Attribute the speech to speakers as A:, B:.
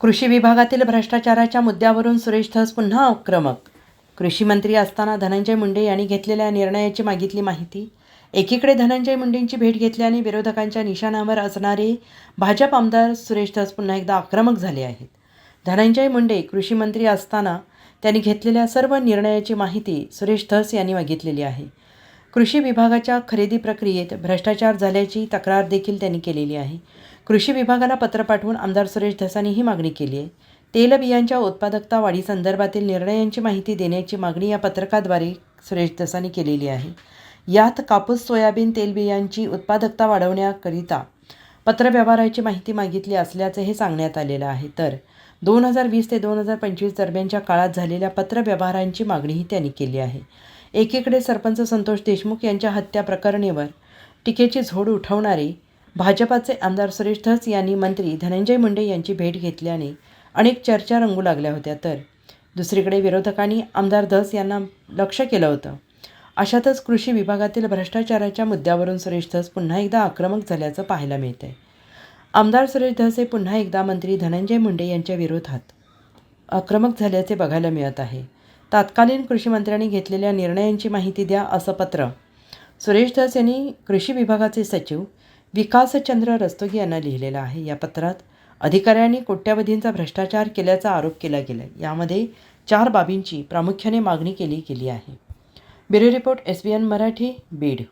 A: कृषी विभागातील भ्रष्टाचाराच्या मुद्द्यावरून सुरेश धस पुन्हा आक्रमक. कृषी मंत्री असताना धनंजय मुंडे यांनी घेतलेल्या निर्णयाची मागितली माहिती. एकीकडे धनंजय मुंडेंची भेट घेतल्याने विरोधकांच्या निशाणावर असणारे भाजप आमदार सुरेश धस पुन्हा एकदा आक्रमक झाले आहेत. धनंजय मुंडे कृषी मंत्री असताना त्यांनी घेतलेल्या सर्व निर्णयाची माहिती सुरेश धस यांनी मागितलेली आहे. कृषी विभागाच्या खरेदी प्रक्रियेत भ्रष्टाचार झाल्याची तक्रार देखील त्यांनी केलेली आहे. कृषी विभागाला पत्र पाठवून आमदार सुरेश धसानी ही मागणी केली आहे. तेलबियांच्या उत्पादकता वाढीसंदर्भातील निर्णयांची माहिती देण्याची मागणी या पत्रकाद्वारे सुरेश धसांनी केलेली आहे. यात कापूस सोयाबीन तेलबियांची उत्पादकता वाढवण्याकरिता पत्रव्यवहाराची माहिती मागितली असल्याचं हे सांगण्यात आलेलं आहे. तर दोन हजार वीस ते दोन हजार पंचवीस दरम्यानच्या काळात झालेल्या पत्रव्यवहारांची मागणीही त्यांनी केली आहे. एकीकडे सरपंच संतोष देशमुख यांच्या हत्या प्रकरणीवर टीकेची झोड उठवणारे भाजपाचे आमदार सुरेश धस यांनी मंत्री धनंजय मुंडे यांची भेट घेतल्याने अनेक चर्चा रंगू लागल्या होत्या तर दुसरीकडे विरोधकांनी आमदार धस यांना लक्ष केलं होतं. अशातच कृषी विभागातील भ्रष्टाचाराच्या मुद्द्यावरून सुरेश धस पुन्हा एकदा आक्रमक झाल्याचं पाहायला मिळतंय. आमदार सुरेश धस हे पुन्हा एकदा मंत्री धनंजय मुंडे यांच्या विरोधात आक्रमक झाल्याचे बघायला मिळत आहे. तात्कालीन कृषी मंत्र्यांनी घेतलेल्या निर्णयांची माहिती द्या असं पत्र सुरेश धस यांनी कृषी विभागाचे सचिव विकासचंद्र रस्तोगी यांना लिहिलेलं आहे. या पत्रात अधिकाऱ्यांनी कोट्यावधींचा भ्रष्टाचार केल्याचा आरोप केला गेला यामध्ये चार बाबींची प्रामुख्याने मागणी केली गेली आहे. Bureau report S B N Marathi Beed.